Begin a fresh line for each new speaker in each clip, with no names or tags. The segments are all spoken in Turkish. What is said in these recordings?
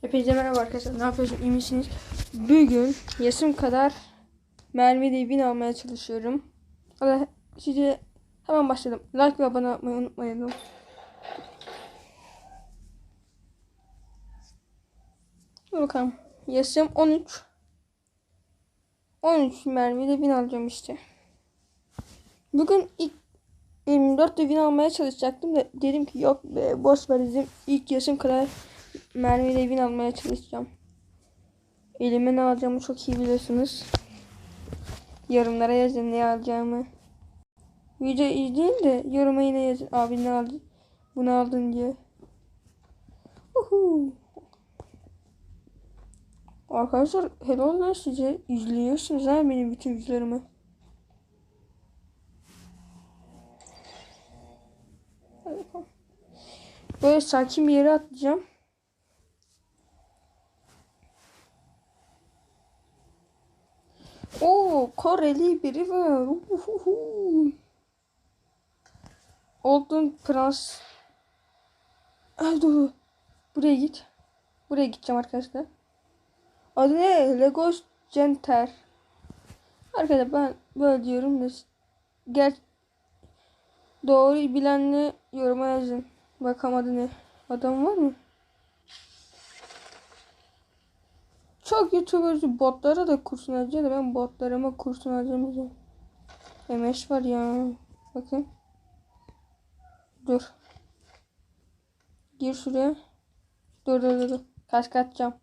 Hepinize merhaba arkadaşlar. Ne yapıyorsunuz? İyi misiniz? Bugün yaşım kadar mermi bin almaya çalışıyorum. Hadi size hemen başlayalım. Like ve abone olmayı unutmayalım. Dur bakalım. Yaşım 13. 13 mermi bin alacağım işte. Bugün ilk 24 bin almaya çalışacaktım da dedim ki yok be boş ver dedim. İlk yaşım kadar mermiyle evin almaya çalışacağım. Elime ne alacağımı çok iyi biliyorsunuz. Yorumlara yazın ne alacağımı. Video izleyin de yoruma yine yazın. Abi ne aldın? Bunu aldın diye. Uhu. Arkadaşlar helal olsun size. İzliyorsunuz ha benim bütün videolarımı. Böyle sakin bir yere atlayacağım. Oo, Koreli biri var. Uhuhu. Oldun prens. Ay. Buraya git. Buraya gideceğim arkadaşlar. Adı ne? Legos Center. Arkadaşlar ben böyle diyorum da gel doğru bilenle yoruma yazın. Bakalım adı ne? Adam var mı? Çok YouTuber'cı botlara da kurşun alacağım da ben botlarıma kurşun alacağım. MS var ya. Bakın. Dur. Gir şuraya. Dur dur dur. dur. Kaç kaçacağım.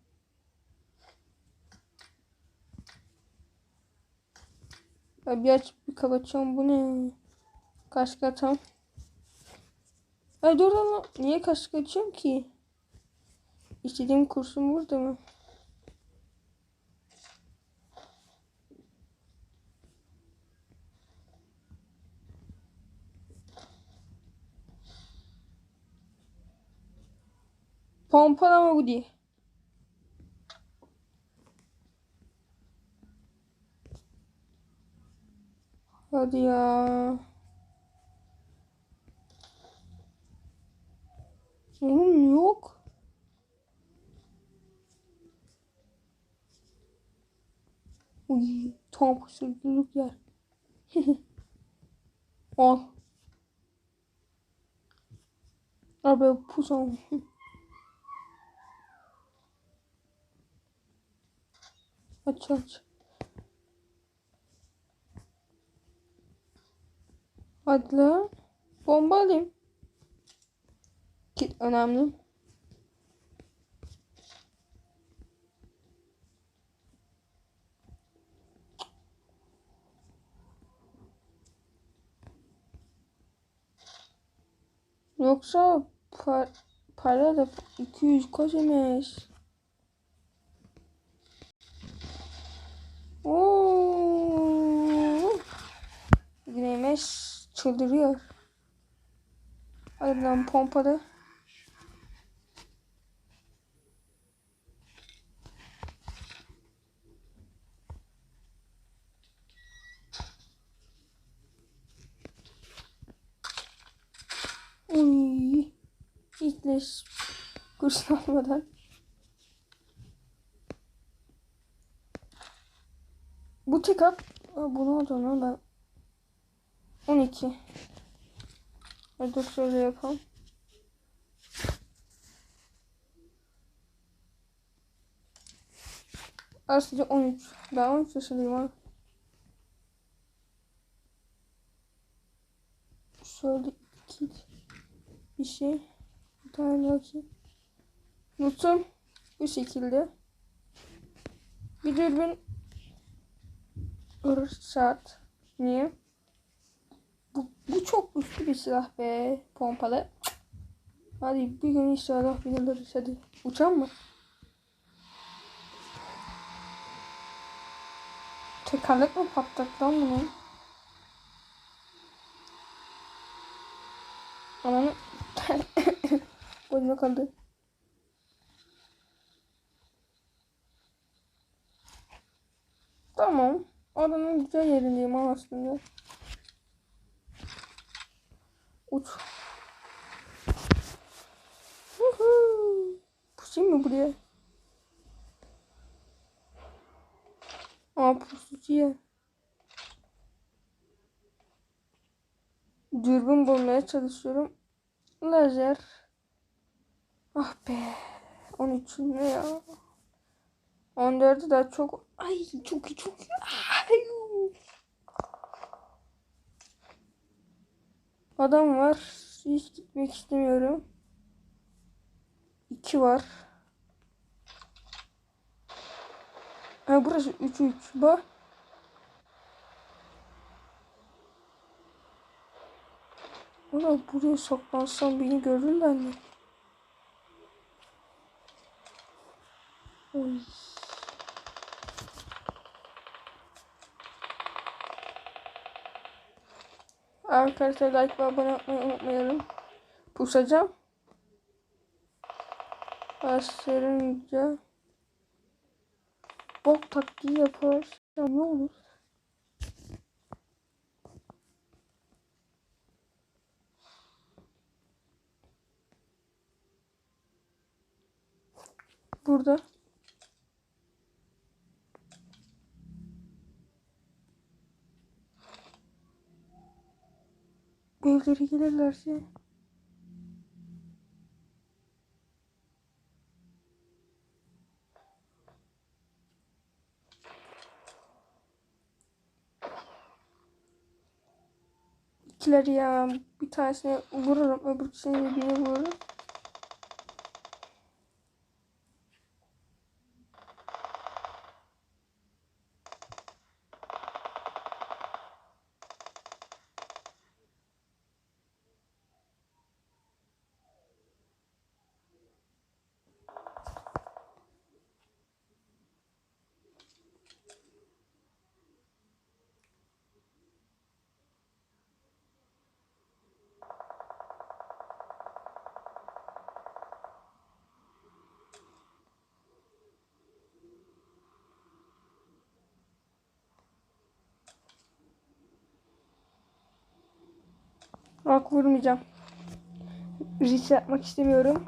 Bir aç bir kapatacağım. Bu ne? Kaç katam. Ay dur lan. Niye kaç kaçıyorum ki? İstediğim kurşun burada mı? Pompalama değil. Hadi ya. Oğlum yok. Uy, tam kusurduluk yer. Al. Al böyle Aç aç. Hadi lan. Bomba alayım. Kit önemli. Yoksa par para da 200 kocamış. Oo. Güneş çıldırıyor. Lan pompalı. Uy. Hiç leş kurşun almadan. Bu tek at. Aa, Bu ne oldu lan ben? 12. Hadi dur şöyle yapalım. Aslında 13. Ben 13 yaşındayım ha. Şöyle iki bir şey. Bir tane daha şey. Notum bu şekilde. Bir dürbün Irış saat. Niye? Bu, bu çok güçlü bir silah be. Pompalı. Hadi bir gün inşallah biniliriz hadi. Uçan mı? Tekerlek mi patlattı lan bunu? Ananı... Boynuma kaldı. Tamam. Adanın güzel yerindeyim aslında. Uç. Pusayım mı buraya? Aa pusucu yer. Dürbün bulmaya çalışıyorum. Lazer. Ah be. 13 ne ya? 14'ü de çok Ay çok iyi çok iyi. Ay. Adam var. Hiç gitmek istemiyorum. 2 var. Ha burası 3 3. Bak. Ulan buraya saklansam beni görürler mi? Arkadaşlar like ve abone olmayı unutmayalım. Pusacağım. Bastırınca bok taktiği yaparsam ne olur? Burada. Bu evlere gelirlerse. İkileri ya. Bir tanesine vururum. Öbürküsüne birine vururum. Bak vurmayacağım. Risk yapmak istemiyorum.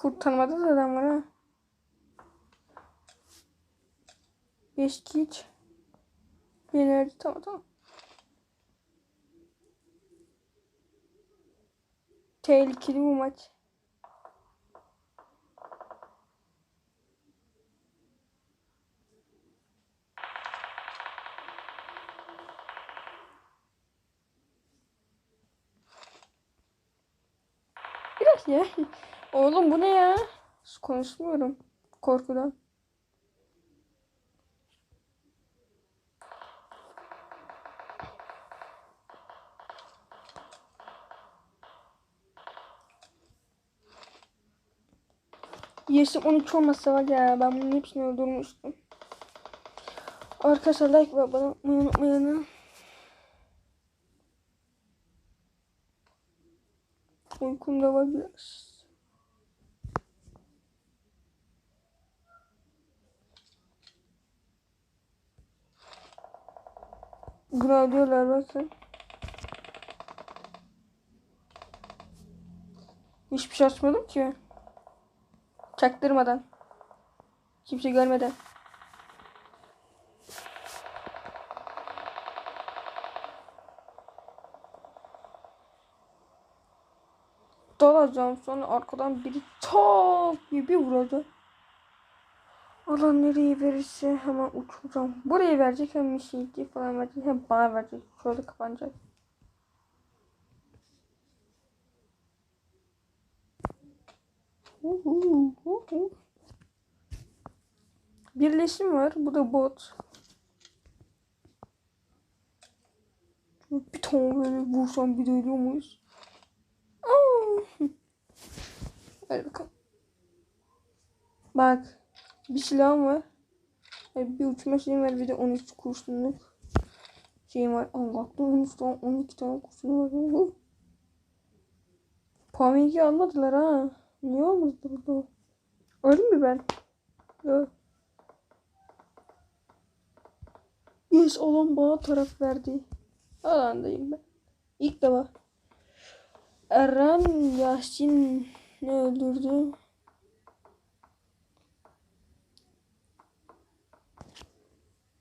Kurtarmadı da adam var ha. Beş geç. Yenerdi tamam tamam. Tehlikeli bu maç. Biraz ya. Oğlum bu ne ya? Konuşmuyorum. Korkudan. Yaşım 13 olmasa var ya ben bunun hepsini öldürmüştüm. Arkadaşlar like ve abone olmayı unutmayın. Uykum var biraz. Buna diyorlar bakın. Hiçbir şey açmadım ki. Çaktırmadan. Kimse görmeden. Dalacağım sonra arkadan biri diye bir vuracak. Allah nereye verirse hemen uçuracağım. Buraya verecek hem bir şey değil falan verecek hem bana verecek. Şöyle kapanacak. Birleşim var. Bu da bot. Bir tane böyle vursam bir de ölüyor muyuz? Hadi bakalım. Bak. Bir silahım var. Bir uçma şeyim var. Bir de 13 kurşunluk. şeyim var. Allah'tan 13 tane 12 tane kurşun var. Pamik'i almadılar ha. Niye olmadı burada? Öldüm mü ben? Yok. Yes olan bana taraf verdi. Alandayım ben. İlk defa. Eren Yasin ne öldürdü?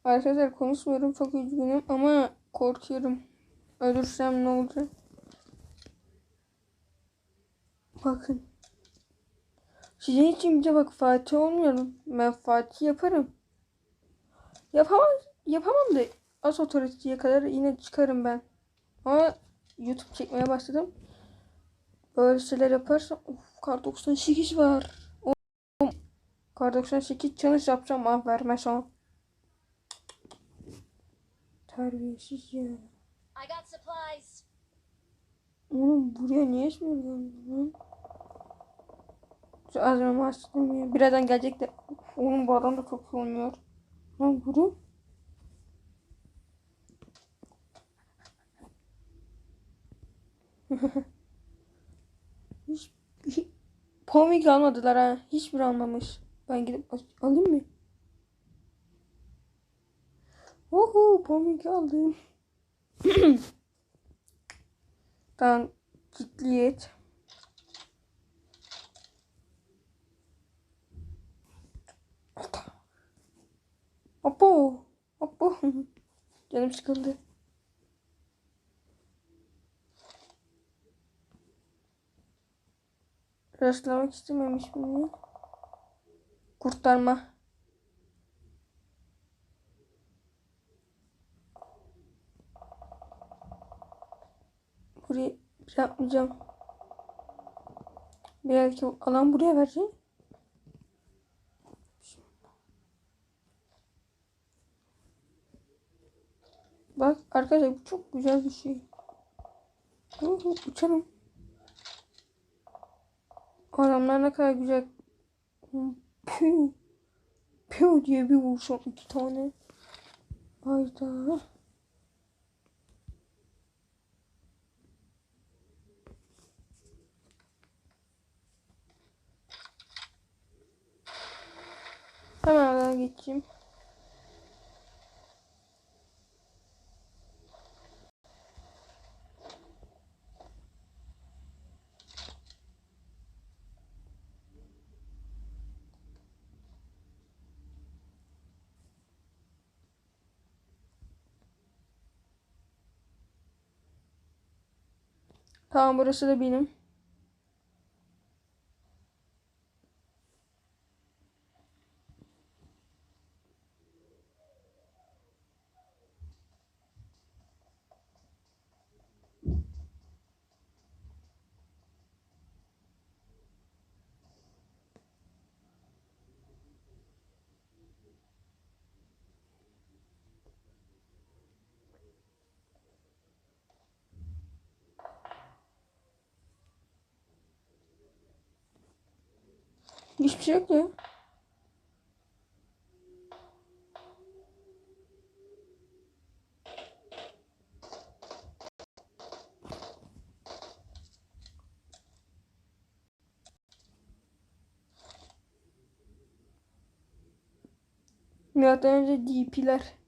Arkadaşlar konuşmuyorum çok üzgünüm ama korkuyorum. Ölürsem ne olacak? Bakın. Sizin için bir de bak Fatih olmuyorum. Ben Fatih yaparım. Yapamam, yapamam da az otoriteye kadar yine çıkarım ben. Ama YouTube çekmeye başladım. Böyle şeyler yaparsam of, kar 98 var. Kar 98 challenge yapacağım ah vermez o. Terbiyesiz ya. Oğlum buraya niye söylüyorsun lan? Şu az önce açtım ya. Birazdan gelecek de. Oğlum bu adam da çok iyi oynuyor. Lan buru. Hiç, hiç Pomik almadılar ha. Hiçbir almamış. Ben gidip al- alayım mı? Pomik aldım. Tamam. Ciddiyet. Apo. Apo. Canım sıkıldı. Rastlamak istememiş miyim? Kurtarma. Buraya bir şey yapmayacağım. Belki alan buraya verecek. Bak arkadaşlar bu çok güzel bir şey. Uçalım. Adamlar ne kadar güzel. Piu. Piu diye bir vuruşum iki tane. Hayda. Hemen geçeyim. Tamam burası da benim. Hiçbir şey yok ya. Milattan önce DP'ler.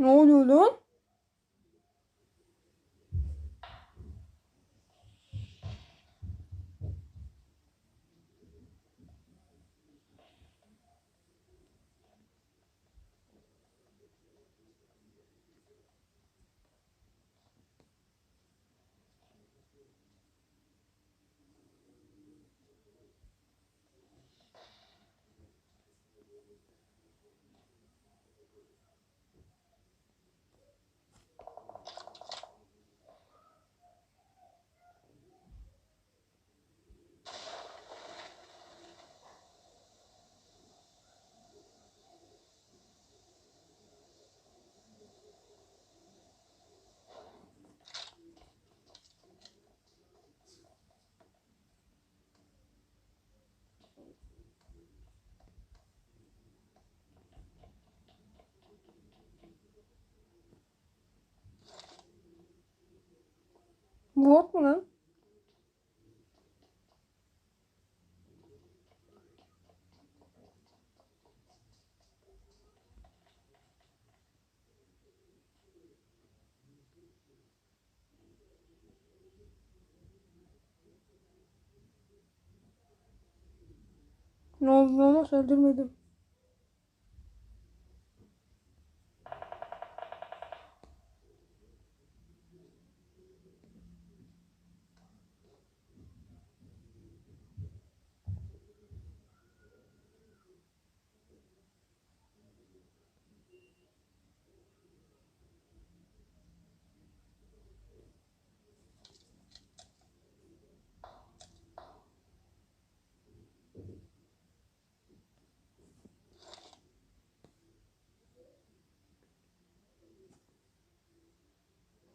Ne oluyor lan? Bot mu lan? Ne oldu ne olmaz öldürmedim.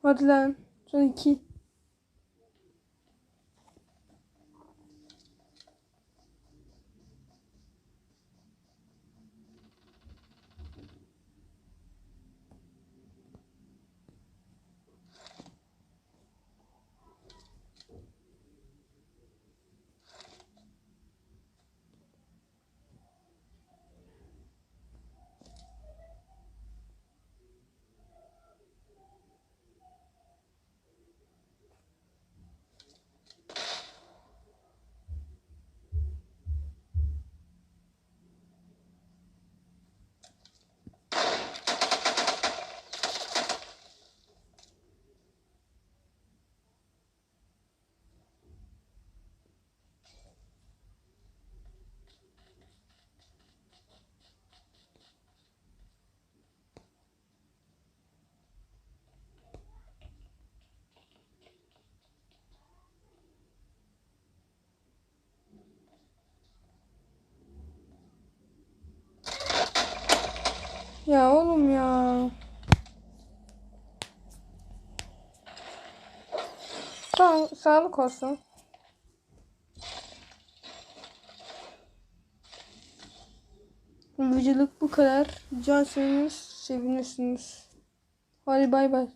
Hadi lan. Son. Ya oğlum ya. Tamam sağlık olsun. Videoluk bu kadar. Can sevinirsiniz. Hadi bay bay.